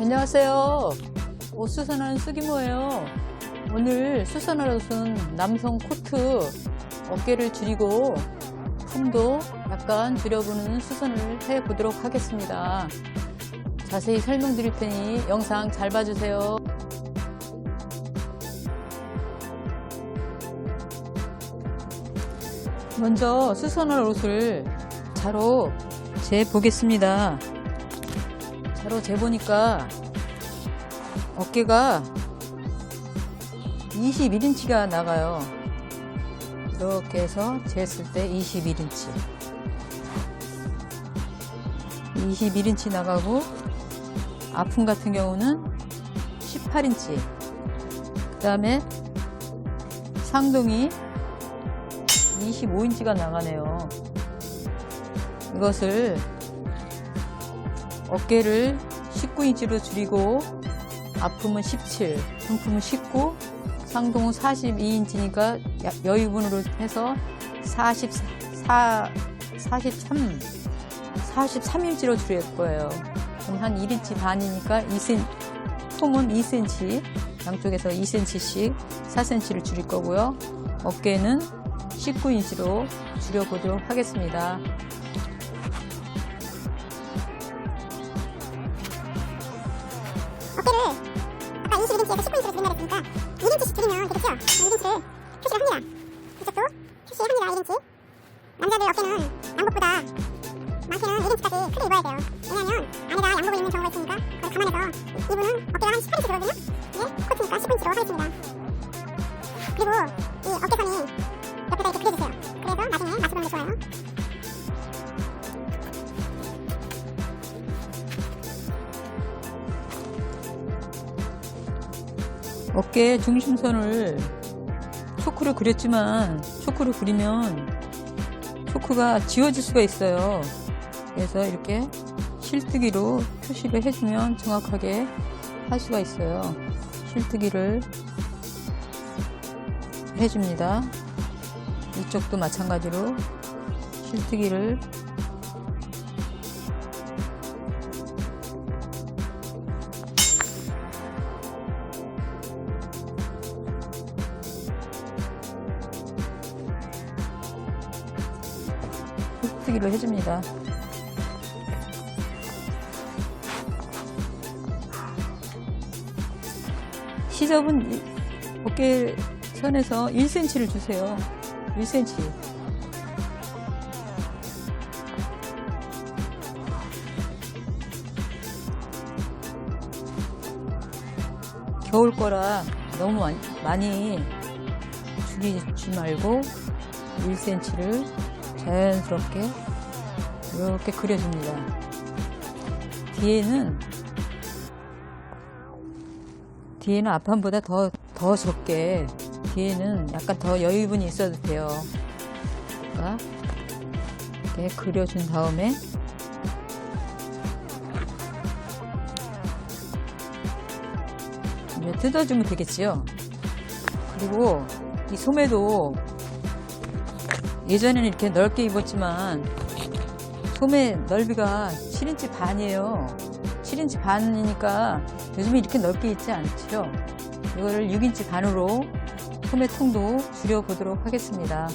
안녕하세요. 옷 수선하는 수기모예요. 오늘 수선할 옷은 남성 코트 어깨를 줄이고 품도 약간 줄여보는 수선을 해보도록 하겠습니다. 자세히 설명드릴 테니 영상 잘 봐주세요. 먼저 수선할 옷을 자로 재보겠습니다. 자로 재보니까 어깨가 21인치가 나가요. 이렇게 해서 쟀을 때 21인치. 21인치 나가고 아픔 같은 경우는 18인치. 그 다음에 상동이 25인치가 나가네요. 이것을 어깨를 19인치로 줄이고 아픔은 17, 분품은 19, 상동은 42인치니까 여유분으로 해서 44, 43, 43인치로 줄일 거예요. 그럼 한 1인치 반이니까 2cm, 통은 2cm, 양쪽에서 2cm씩 4cm를 줄일 거고요. 어깨는 19인치로 줄여보도록 하겠습니다. 표시를 합니다. 이쪽도 표시합니다. 1인치. 남자들 어깨는 양복보다 많게는 1인치까지 크게 입어야 돼요. 왜냐면 안에다 양복을 입는 경우가 있으니까 그걸 감안해서 이분은 어깨가 한 18인치 들거든요. 이게 코트니까 19인치로 하겠습니다. 그리고 이 어깨선이 옆에다 이렇게 그려주세요. 그래서 나중에 맞춰보는 게 좋아요. 어깨 중심선을 초크로 그렸지만 초크로 그리면 초크가 지워질 수가 있어요. 그래서 이렇게 실뜨기로 표시를 해주면 정확하게 할 수가 있어요. 실뜨기를 해줍니다. 이쪽도 마찬가지로 실뜨기를 실뜨기로 해줍니다. 시접은 이- 어깨 선에서 1cm를 주세요. 1cm. 겨울 거라 너무 많이- 줄이지 말고 1cm를 자연스럽게 이렇게 그려줍니다. 뒤에는 뒤에는 앞판보다 더, 더 적게 뒤에는 약간 더 여유분이 있어도 돼요. 그러니까 이렇게 그려준 다음에 이제 뜯어주면 되겠지요. 그리고 이 소매도 예전에는 이렇게 넓게 입었지만 소매 넓이가 7인치 반이에요. 7인치 반이니까 요즘에 이렇게 넓게 입지 않죠. 이거를 6인치 반으로 소매 통도 줄여보도록 하겠습니다.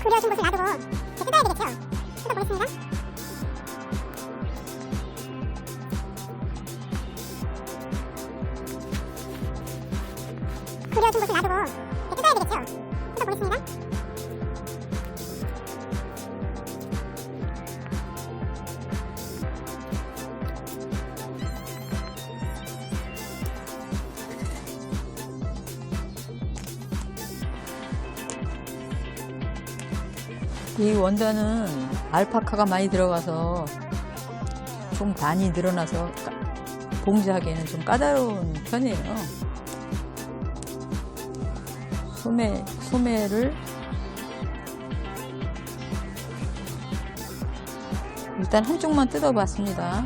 그려준 곳을 놔두고 이제 뜯어야 되겠죠? 뜯어보겠습니다. 그려준 곳을 놔두고 뜯어야 되겠죠? 뜯어보겠습니다. 이 원단은 알파카가 많이 들어가서 좀 많이 늘어나서 까- 봉지하기에는 좀 까다로운 편이에요. 소매, 소매를 일단 한쪽만 뜯어봤습니다.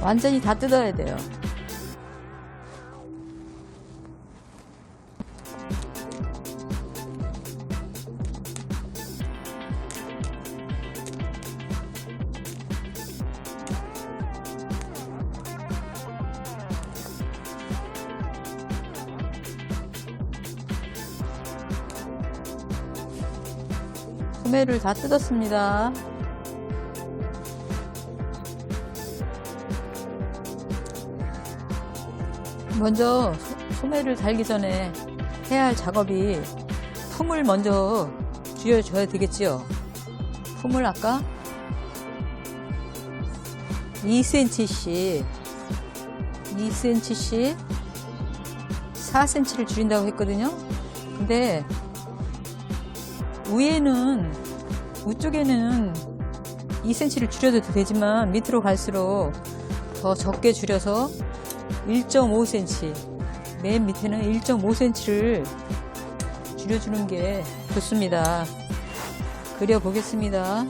완전히 다 뜯어야 돼요. 소매를 다 뜯었습니다. 먼저 소- 소매를 달기 전에 해야 할 작업이 품을 먼저 쥐어줘야 되겠지요. 품을 아까 2cm씩 2cm씩 4cm를 줄인다고 했거든요. 근데 위에는 위쪽에는 2cm를 줄여도 되지만 밑으로 갈수록 더 적게 줄여서 1.5cm 맨 밑에는 1.5cm를 줄여주는 게 좋습니다. 그려보겠습니다.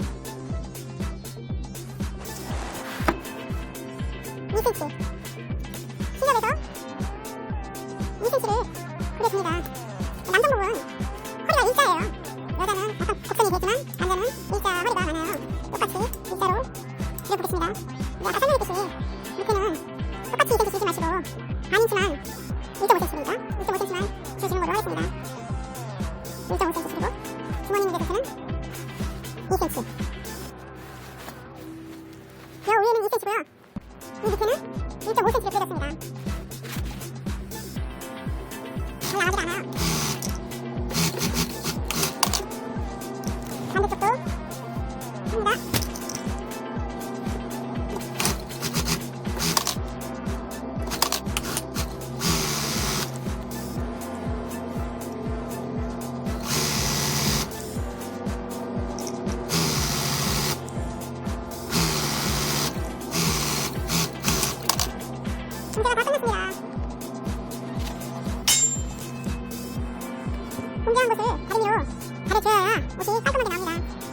2cm. 시접에서 2cm를 그려줍니다. 되지만 남자는 일자 허리가 많아요. 똑같이 일자로 그려보겠습니다. 이제 아까 설명했듯이 밑에는 똑같이 2cm 주지 마시고 반인치만 1.5cm입니다. 1.5cm만 주시는 걸로 하겠습니다. 1.5cm 주고 주머니 있는 데서는 2cm. 여 위에는 2cm고요. 이 밑에는 1.5cm를 그렸습니다. 잘 나가지 않아요. 공개한 것을 다리미로 가려줘야 옷이 깔끔하게 나옵니다.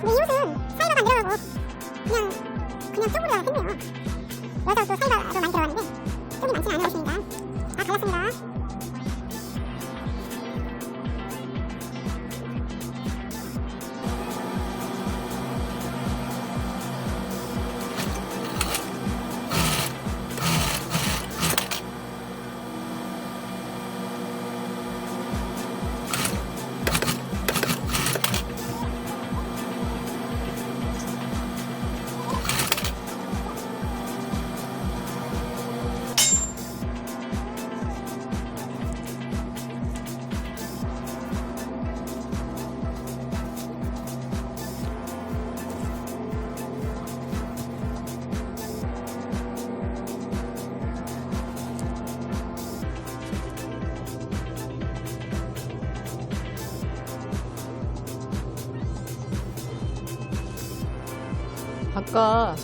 근데 이옷 아까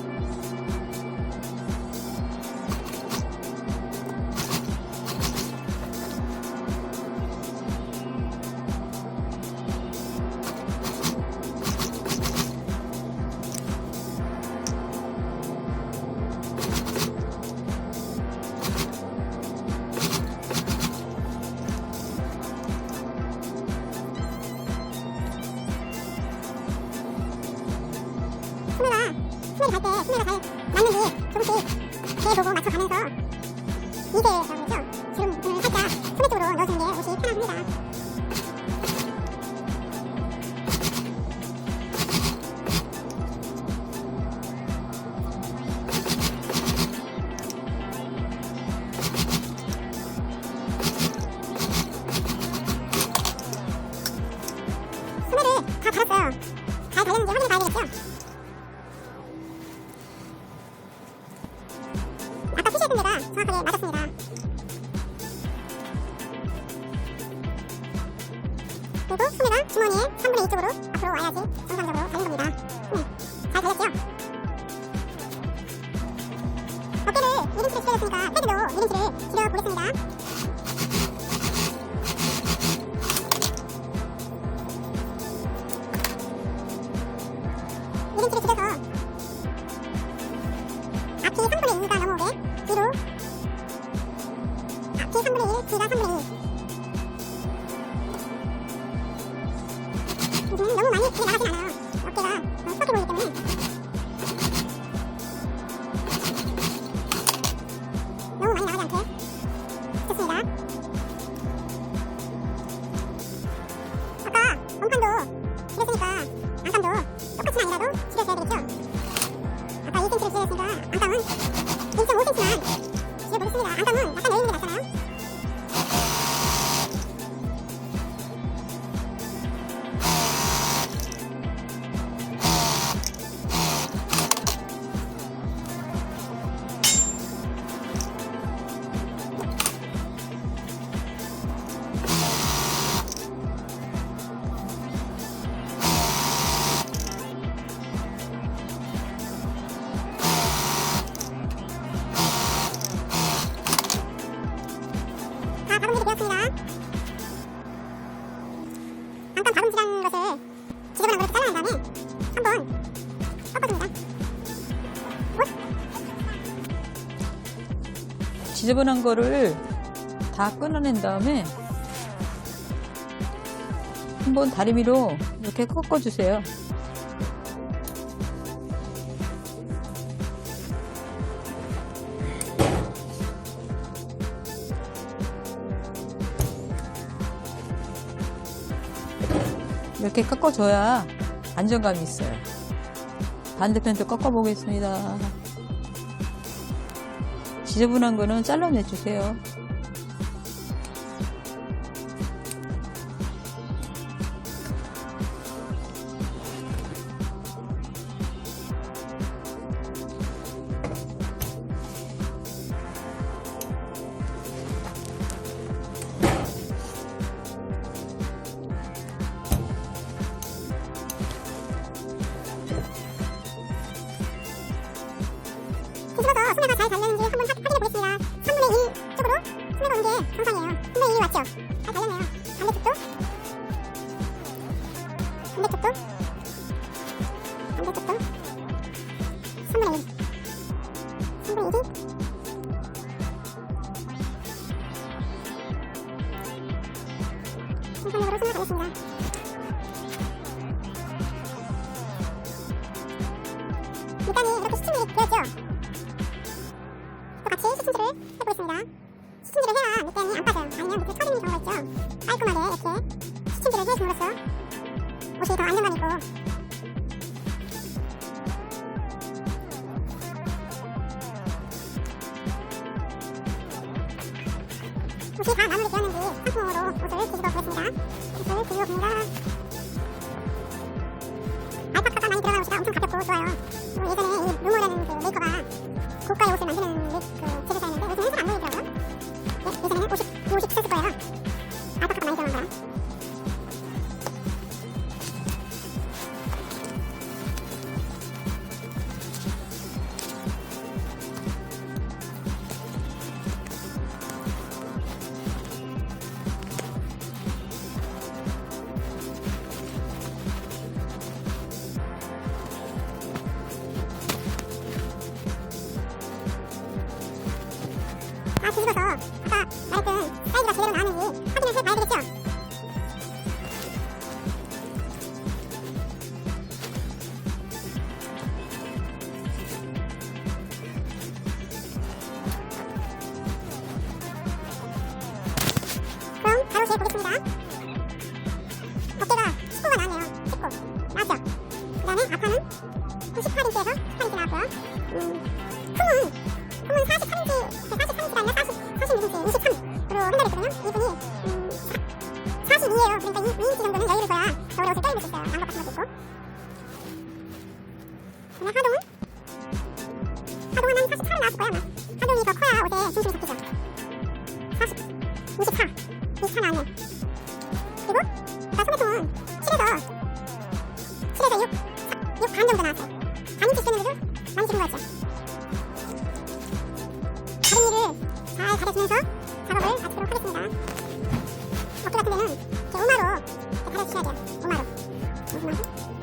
갈때 소매가 잘 맞는지 조금씩 재보고 맞춰가면서 이게라고 그러죠. 지금 살짝 소매 쪽으로 넣어주는 게 옷이 편합니다. 다 갈았어요. 잘 달렸는지 확인해 봐야 되겠죠? 정확하게 맞았습니다. 그리고 소매가 주머니의 3분의 2쪽으로 앞으로 와야지 정상적으로 달린 겁니다. 네, 잘 달렸죠? 어깨를 미림치를 줄여줬으니까 패드로 미림치를 줄여보겠습니다. 미림치를 줄여서 Tamam. 지저분한 거를 다 끊어낸 다음에 한번 다리미로 이렇게 꺾어주세요. 이렇게 꺾어줘야 안정감이 있어요. 반대편도 꺾어보겠습니다. 지저분한 거는 잘라내주세요. 이제 이제 다 마무리 되었는지 상품으로 옷을 뒤집어 보겠습니다. 옷을 뒤집어 봅니다. 뒤집어서 아까 말했던 사이즈가 제대로 나왔는지 확인을 해봐야 되겠죠? 그럼 바로 재보겠습니다. 24 24 나왔네 그리고 나 소매통은 7에서 7에서 6 6반 정도 나왔어요. 반 인치 쓰는데도 많이 죽은 거였죠 다른 일을 잘 가려주면서 작업을 마치도록 하겠습니다. 어깨 같은 데는 이렇게 우마로 가려주셔야 돼요. 우마로. 우마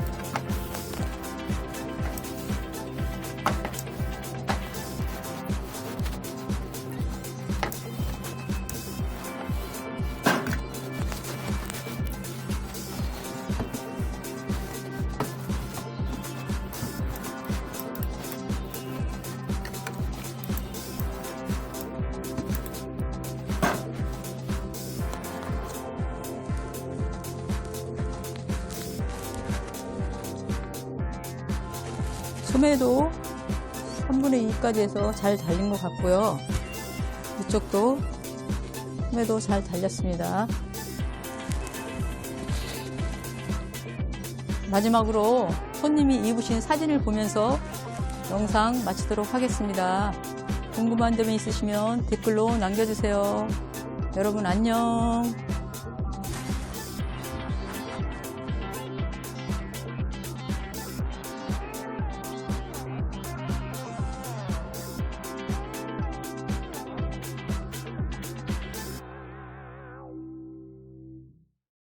소매도 3분의 2까지 해서 잘 달린 것 같고요. 이쪽도 소매도 잘 달렸습니다. 마지막으로 손님이 입으신 사진을 보면서 영상 마치도록 하겠습니다. 궁금한 점이 있으시면 댓글로 남겨주세요. 여러분 안녕.